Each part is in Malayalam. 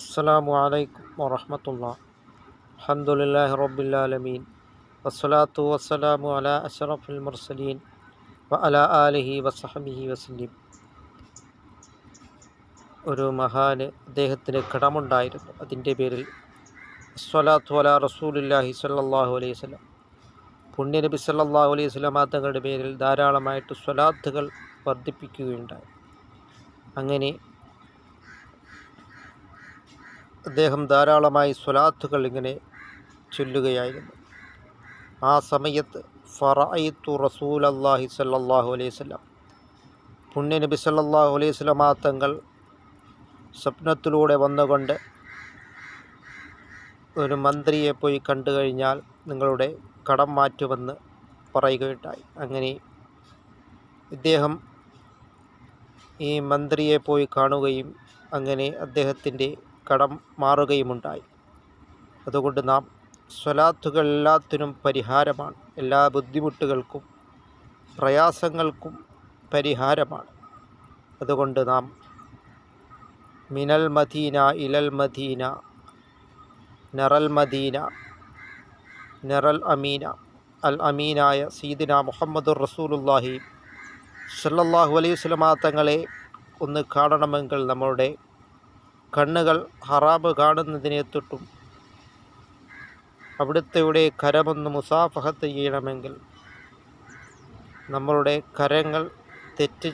അസ്സലാമു അലൈക്കും വറഹമത്തുള്ള. അൽഹംദുലില്ലാഹി റബ്ബിൽ ആലമീൻ. വസ്സലാത്തു വസ്സലാമു അലാ അഷറഫുൽ മുർസലീൻ വ അല ആലിഹി വസഹബിഹി വസല്ലിം. ഒരു മഹാന് അദ്ദേഹത്തിന് കടമുണ്ടായിരുന്നു. അതിന്റെ പേരിൽ സ്വലാത്തു അലാ റസൂലുല്ലാഹി സല്ലാഹു അലൈഹി വസല്ലം. പുണ്യനബി സല്ലാഹു അലൈഹി വസല്ലം തങ്ങളുടെ പേരിൽ ധാരാളമായിട്ട് സ്വലാത്തുകൾ വർദ്ധിപ്പിക്കുകയുണ്ടായി. അങ്ങനെ അദ്ദേഹം ധാരാളമായി സ്വലാത്തുകൾ ഇങ്ങനെ ചൊല്ലുകയായിരുന്നു. ആ സമയത്ത് ഫറായിത്തു റസൂൽ അള്ളാഹി സല്ലാഹു അലൈഹി സ്വലം പുണ്യനബി സല്ലാഹു അലൈഹി സ്വലമാ തങ്ങൾ സ്വപ്നത്തിലൂടെ വന്നുകൊണ്ട് ഒരു മന്ത്രിയെ പോയി കണ്ടു കഴിഞ്ഞാൽ നിങ്ങളുടെ കടം മാറ്റുമെന്ന് പറയുകയുണ്ടായി. അങ്ങനെ ഇദ്ദേഹം ഈ മന്ത്രിയെ പോയി കാണുകയും അങ്ങനെ അദ്ദേഹത്തിന്റെ കടം മാറുകയുമുണ്ടായി. അതുകൊണ്ട് നാം സ്വലാത്തുകൾ എല്ലാത്തിനും പരിഹാരമാണ്. എല്ലാ ബുദ്ധിമുട്ടുകൾക്കും പ്രയാസങ്ങൾക്കും പരിഹാരമാണ്. അതുകൊണ്ട് നാം മിനൽ മദീന ഇലൽ മദീന നറൽ മദീന നറൽ അമീന അൽ അമീനായ സീദിന മുഹമ്മദുർ റസൂലുല്ലാഹി സല്ലാഹു അലൈഹി വസല്ലമ തങ്ങളെ ഒന്ന് കാണണമെങ്കിൽ നമ്മളുടെ കണ്ണുകൾ ഹറാബ് കാണുന്നതിനെ തൊട്ടും അവിടുത്തെയുടെ കരമൊന്ന് മുസാഫഹത്ത് ചെയ്യണമെങ്കിൽ നമ്മളുടെ കരങ്ങൾ തെറ്റ്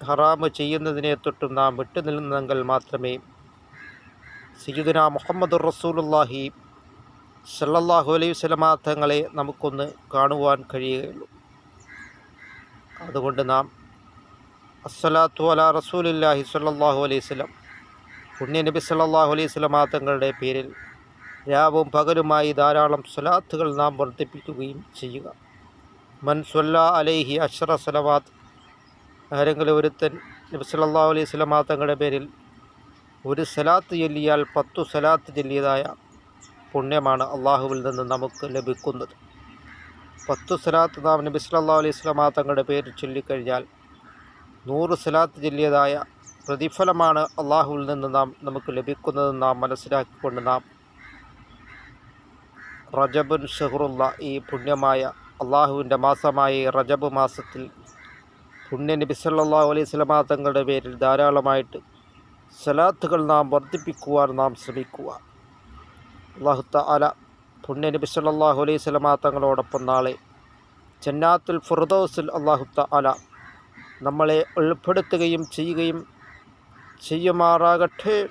ഹറാമ് ചെയ്യുന്നതിനെ തൊട്ടും നാം വിട്ടുനിൽന്നെങ്കിൽ മാത്രമേ സയ്യിദുന മുഹമ്മദ് റസൂലുല്ലാഹി സല്ലല്ലാഹു അലൈഹി വസല്ലമ തങ്ങളെ നമുക്കൊന്ന് കാണുവാൻ കഴിയുകയുള്ളൂ. അതുകൊണ്ട് നാം അസ്സലാത്തു അല റസൂലില്ലാഹി സല്ലല്ലാഹു അലൈഹി വസല്ലം പുണ്യ നബി സല്ലാഹു അലൈഹി വസല്ലമ തങ്ങളുടെ പേരിൽ രാവും പകലുമായി ധാരാളം സ്വലാത്തുകൾ നാം വർദ്ധിപ്പിക്കുകയും ചെയ്യുക. മൻ സ്വല്ല അലൈഹി അഷ്റ സലവാത്ത് ആരെങ്കിലും ഒരുത്തൻ നബി സല്ലല്ലാഹു അലൈഹി വസല്ലമ തങ്ങളുടെ പേരിൽ ഒരു സലാത്ത് ചൊല്ലിയാൽ പത്തു സലാത്ത് ചൊല്ലിയതായ പുണ്യമാണ് അള്ളാഹുവിൽ നിന്ന് നമുക്ക് ലഭിക്കുന്നത്. പത്തു സലാത്ത് നാം നബി സല്ലല്ലാഹു അലൈഹി വസല്ലമ തങ്ങളുടെ പേരിൽ ചൊല്ലിക്കഴിഞ്ഞാൽ നൂറ് സലാത്ത് ചൊല്ലിയതായ പ്രതിഫലമാണ് അള്ളാഹുവിൽ നിന്ന് നാം നമുക്ക് ലഭിക്കുന്നത് നാം മനസ്സിലാക്കിക്കൊണ്ട് നാം റജബുൻ ഷഹറുള്ള ഈ പുണ്യമായ അള്ളാഹുവിന്റെ മാസമായ റജബ് മാസത്തിൽ പുണ്യ നബി സല്ലല്ലാഹു അലൈഹി സ്വലമാ തങ്ങളുടെ പേരിൽ ധാരാളമായിട്ട് സലാത്തുകൾ നാം വർദ്ധിപ്പിക്കുവാൻ നാം ശ്രമിക്കുക. അള്ളാഹു താല പുണ്യ നബി സല്ലല്ലാഹു അലൈഹി സ്വലമാ തങ്ങളോടൊപ്പം നാളെ ജന്നാത്തുൽ ഫുർദോസിൽ അള്ളാഹു താല നമ്മളെ ഉൾപ്പെടുത്തുകയും ചെയ്യുകയും ਸ੍ਰੀ ਮਹਾਰਾਜ ਗੱਠੇ